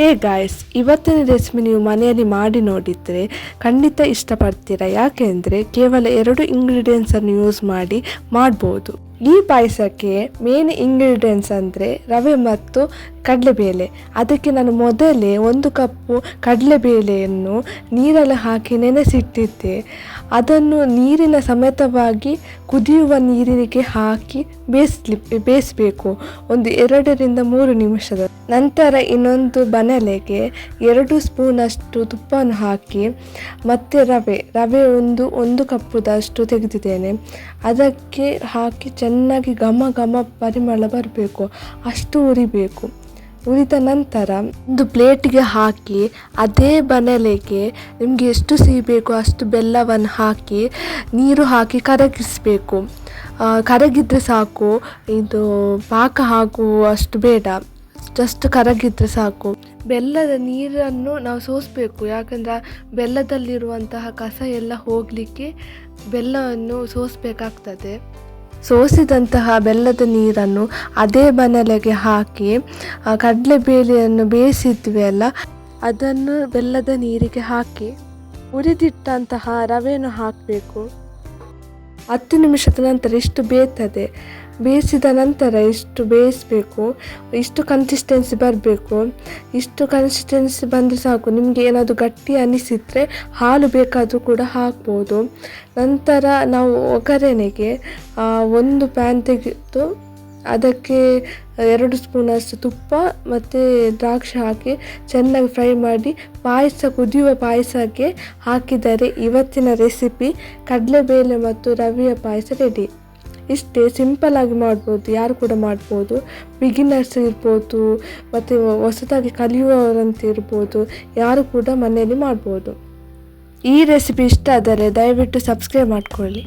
Hey guys, ಇವತ್ತಿನ recipe ನೀವು ಮನೆಯಲ್ಲಿ ಮಾಡಿ ನೋಡಿದರೆ ಖಂಡಿತ ಇಷ್ಟಪಡ್ತೀರಾ? ಯಾಕೆಂದರೆ ಕೇವಲ ಎರಡು ಇಂಗ್ರೀಡಿಯೆಂಟ್ಸನ್ನು ಯೂಸ್ ಮಾಡಿ ಮಾಡ್ಬೋದು. ಈ ಪಾಯಸಕ್ಕೆ ಮೇನ್ ಇಂಗ್ರೀಡಿಯೆಂಟ್ಸ್ ಅಂದರೆ ರವೆ ಮತ್ತು ಕಡಲೆಬೇಳೆ ಅದಕ್ಕೆ ನಾನು ಮೊದಲೇ ಒಂದು ಕಪ್ಪು ಕಡಲೆಬೇಳೆಯನ್ನು ನೀರಲ್ಲಿ ಹಾಕಿ ನೆನೆಸಿಟ್ಟಿದ್ದೆ. ಅದನ್ನು ನೀರಿನ ಸಮೇತವಾಗಿ ಕುದಿಯುವ ನೀರಿಗೆ ಹಾಕಿ ಬೇಯಿಸ್ಲಿ, ಬೇಯಿಸಬೇಕು. ಒಂದು ಎರಡರಿಂದ ಮೂರು ನಿಮಿಷದ ನಂತರ ಇನ್ನೊಂದು ಬನಲೆಗೆ ಎರಡು ಸ್ಪೂನಷ್ಟು ತುಪ್ಪವನ್ನು ಹಾಕಿ ಮತ್ತೆ ರವೆ ರವೆ ಒಂದು ಒಂದು ಕಪ್ಪುದಷ್ಟು ತೆಗೆದಿದ್ದೇನೆ. ಅದಕ್ಕೆ ಹಾಕಿ ಚೆನ್ನಾಗಿ ಘಮ ಘಮ ಪರಿಮಳ ಬರಬೇಕು. ಅಷ್ಟು ಉರಿಬೇಕು. ಉರಿದ ನಂತರ ಒಂದು ಪ್ಲೇಟಿಗೆ ಹಾಕಿ, ಅದೇ ಬನಲೆಗೆ ನಿಮಗೆ ಎಷ್ಟು ಸಿಹಿ ಬೇಕೋ ಅಷ್ಟು ಬೆಲ್ಲವನ್ನು ಹಾಕಿ, ನೀರು ಹಾಕಿ ಕರಗಿಸಬೇಕು. ಕರಗಿದ್ರೆ ಸಾಕು, ಇದು ಪಾಕ ಹಾಕುವಷ್ಟು ಬೇಡ. ಜಸ್ಟ್ ಕರಗಿದ್ರೆ ಸಾಕು. ಬೆಲ್ಲದ ನೀರನ್ನು ನಾವು ಸೋಸಬೇಕು, ಯಾಕಂದರೆ ಬೆಲ್ಲದಲ್ಲಿರುವಂತಹ ಕಸ ಎಲ್ಲ ಹೋಗಲಿಕ್ಕೆ ಬೆಲ್ಲವನ್ನು ಸೋಸಬೇಕಾಗ್ತದೆ. ಸೋಸಿದಂತಹ ಬೆಲ್ಲದ ನೀರನ್ನು ಅದೇ ಬನಲೆಗೆ ಹಾಕಿ ಕಡಲೆ ಬೇಳೆಯನ್ನು ಬೇಯಿಸಿದ್ವಿ ಅಲ್ಲ, ಅದನ್ನು ಬೆಲ್ಲದ ನೀರಿಗೆ ಹಾಕಿ ಉರಿದಿಟ್ಟಂತಹ ರವೆಯನ್ನು ಹಾಕಬೇಕು. ಹತ್ತು ನಿಮಿಷದ ನಂತರ ಇಷ್ಟು ಬೇಯ್ತದೆ ಬೇಯಿಸಿದ ನಂತರ ಇಷ್ಟು ಬೇಯಿಸಬೇಕು, ಇಷ್ಟು ಕನ್ಸಿಸ್ಟೆನ್ಸಿ ಬರಬೇಕು. ಇಷ್ಟು ಕನ್ಸಿಸ್ಟೆನ್ಸಿ ಬಂದರೆ ಸಾಕು, ನಿಮಗೆ ಏನಾದರೂ ಗಟ್ಟಿ ಅನಿಸಿದರೆ ಹಾಲು ಬೇಕಾದರೂ ಕೂಡ ಹಾಕ್ಬೋದು. ನಂತರ ನಾವು ಒಗ್ಗರಣೆಗೆ ಒಂದು ಪ್ಯಾನ್ ತೆಗೆದು ಅದಕ್ಕೆ ಎರಡು ಸ್ಪೂನಷ್ಟು ತುಪ್ಪ ಮತ್ತು ದ್ರಾಕ್ಷಿ ಹಾಕಿ ಚೆನ್ನಾಗಿ ಫ್ರೈ ಮಾಡಿ ಪಾಯಸ, ಕುದಿಯುವ ಪಾಯಸಕ್ಕೆ ಹಾಕಿದರೆ ಇವತ್ತಿನ ರೆಸಿಪಿ ಕಡಲೆಬೇಳೆ ಮತ್ತು ರವೆಯ ಪಾಯಸ ರೆಡಿ ಇಷ್ಟೇ ಆಗಿ ಮಾಡ್ಬೋದು, ಯಾರು ಕೂಡ ಮಾಡ್ಬೋದು. ಬಿಗಿನರ್ಸ್ ಇರ್ಬೋದು, ಮತ್ತು ಹೊಸದಾಗಿ ಕಲಿಯುವವರಂತ ಇರ್ಬೋದು, ಯಾರು ಕೂಡ ಮನೆಯಲ್ಲಿ ಮಾಡ್ಬೋದು. ಈ ರೆಸಿಪಿ ಇಷ್ಟ ಆದರೆ ದಯವಿಟ್ಟು ಸಬ್ಸ್ಕ್ರೈಬ್ ಮಾಡ್ಕೊಳ್ಳಿ.